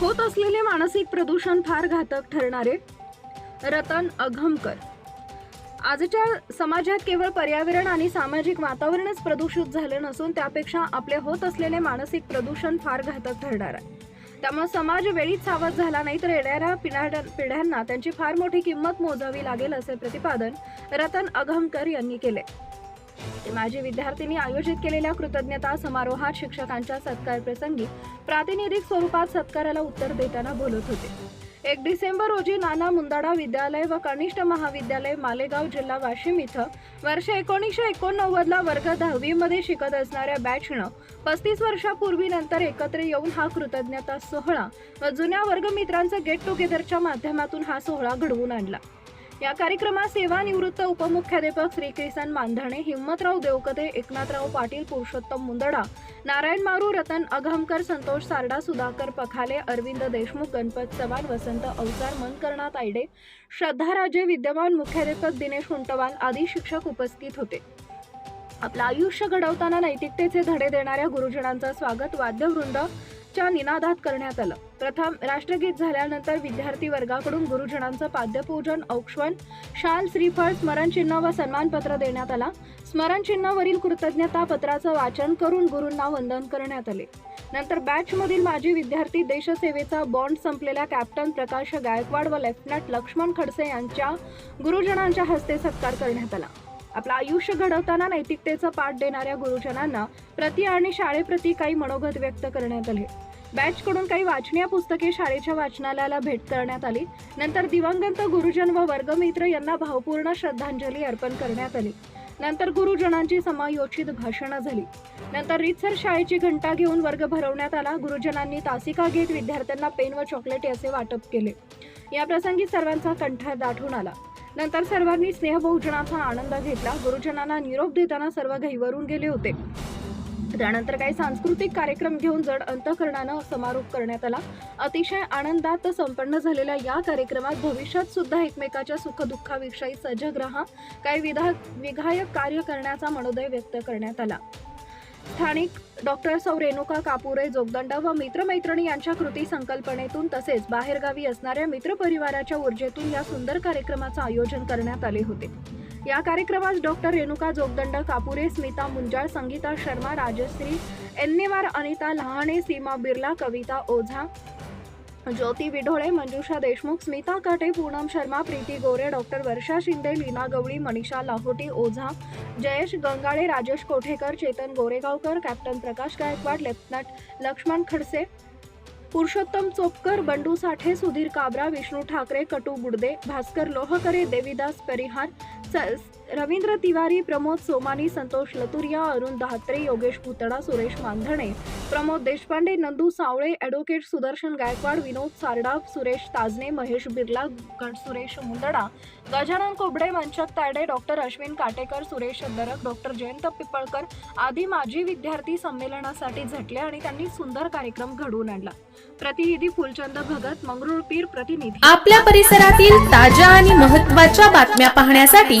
होत असलेले मानसिक प्रदूषण फार घातक ठरणारे रतन अघमकर. आजच्या समाजात केवळ पर्यावरण आणि सामाजिक वातावरणच प्रदूषित झालं नसून त्यापेक्षा आपले होत असलेले मानसिक प्रदूषण फार घातक ठरणार आहे. त्यामुळे समाज वेळीच सावध झाला नाही तर येणाऱ्या पिढ्या- पिढ्यांना त्यांची फार मोठी किंमत मोजावी लागेल असे प्रतिपादन रतन अघमकर यांनी केले. माजी विद्यार्थ्यांनी आयोजित केलेल्या कृतज्ञता समारोहात शिक्षकांच्या सत्कार प्रसंगी प्रातिनिधिक स्वरूपात सत्काराला उत्तर देताना बोलत होते. एक डिसेंबर रोजी नाना मुंदाडा विद्यालय व कनिष्ठ महाविद्यालय मालेगाव जिल्हा वाशिम इथं वर्ष एकोणीसशे एकोणनव्वदला वर्ग दहावीमध्ये शिकत असणाऱ्या बॅचनं पस्तीस वर्षापूर्वी नंतर एकत्र येऊन हा कृतज्ञता सोहळा व जुन्या वर्गमित्रांचं गेट टुगेदरच्या माध्यमातून हा सोहळा घडवून आणला. या कार्यक्रमात सेवानिवृत्त उपमुख्याध्यापक श्रीकृष्ण मानधणे हिम्मतराव देवकते एकनाथराव पाटील पुरुषोत्तम मुंदडा नारायण मारू रतन अघमकर संतोष सारडा सुधाकर पखाले अरविंद देशमुख गणपत चव्हाण वसंत अवसार मनकर्णा तायडे श्रद्धा राजे विद्यमान मुख्याध्यापक दिनेश उंटवाल आदी शिक्षक उपस्थित होते. आपलं आयुष्य घडवताना नैतिकतेचे धडे देणाऱ्या गुरुजनांचं स्वागत वाद्यवृंद च्या निनादात करण्यात आलं. प्रथम राष्ट्रगीत झाल्यानंतर विद्यार्थी वर्गाकडून गुरुजनांचं पाद्यपूजन औक्षण शाल श्रीफळ स्मरणचिन्ह व सन्मानपत्र देण्यात आला. स्मरणचिन्हावरील कृतज्ञता पत्राचं वाचन करून गुरूंना वंदन करण्यात आले. नंतर बॅचमधील माजी विद्यार्थी देशसेवेचा बॉन्ड संपलेल्या कॅप्टन प्रकाश गायकवाड व लेफ्टनंट लक्ष्मण खडसे यांच्या गुरुजनांच्या हस्ते सत्कार करण्यात आला. आपलं आयुष्य घडवताना नैतिकतेचा पाठ देणाऱ्या गुरुजनांना प्रति आणि शाळेप्रती काही मनोगत व्यक्त करण्यात आले. बॅचकडून काही वाचनीय पुस्तके शाळेच्या वाचनालयाला भेट करण्यात आली. नंतर दिवंगत गुरुजन व वर्गमित्र यांना भावपूर्ण श्रद्धांजली अर्पण करण्यात आली. नंतर गुरुजनांची समायोचित भाषणं झाली. नंतर रितसर शाळेची घंटा घेऊन वर्ग भरवण्यात आला. गुरुजनांनी तासिका घेत विद्यार्थ्यांना पेन व चॉकलेट असे वाटप केले. या प्रसंगी सर्वांचा कंठ दाटून आला. नंतर सर्वांनी स्नेहभोजनाचा आनंद घेतला. गुरुजनांना निरोप देताना सर्व घाईवरून गेले होते. त्यानंतर काही सांस्कृतिक कार्यक्रम घेऊन जड अंतकरणानं समारोप करण्यात आला. अतिशय आनंदात संपन्न झालेल्या या कार्यक्रमात भविष्यात सुद्धा एकमेकाच्या सुखदुःखाविषयी सजग राहा. काही विधा विधायक कार्य करण्याचा मनोदय व्यक्त करण्यात आला. स्थानिक डॉक्टर सौ रेणुका कापुरे जोगदंड व मित्रमैत्रिणी यांच्या कृती संकल्पनेतून तसेच बाहेरगावी असणाऱ्या मित्रपरिवाराच्या ऊर्जेतून या सुंदर कार्यक्रमाचं आयोजन करण्यात आले होते. या कार्यक्रमास doctor Renuka Jogdand Kapure Smita Munjal Sangeeta Sharma Rajashree Ennewar Anita Lahane Seema Birla Kavita Ojha Jyoti Vidhole Manjusha Deshmukh Smita Kate Poonam Sharma Preeti Gore doctor Varsha Shinde Leena Gawali Manisha Lahoti Ojha Jayesh Gangale Rajesh Kothekar Chetan Goregaonkar captain Prakash Gaikwad lieutenant Laxman Khadse Purushottam Chopkar Bandu Sathe Sudhir Kabra Vishnu Thackeray Katu Budde Bhaskar Lohkare Devidas Parihar Ravindra Tiwari Pramod Somani Santosh लतुरिया Arun Dahatre Yogesh Putala Suresh Mandhane Pramod Deshpande Nandu Savle advocate Sudarshan Gaikwad Vinod Sarda Suresh Tajne Mahesh Birla Suresh Mundada Gajanan Kobde Vanchak Tayde doctor Ashwin Katekar Suresh Darak doctor Jayant पिपळकर आदी माजी विद्यार्थी संमेलनासाठी झटले आणि त्यांनी सुंदर कार्यक्रम घडवून आणला. प्रतिनिधी फुलचंद भगत मंगरुळपीर प्रतिनिधी. आपल्या परिसरातील ताज्या आणि महत्त्वाच्या बातम्या पाहण्यासाठी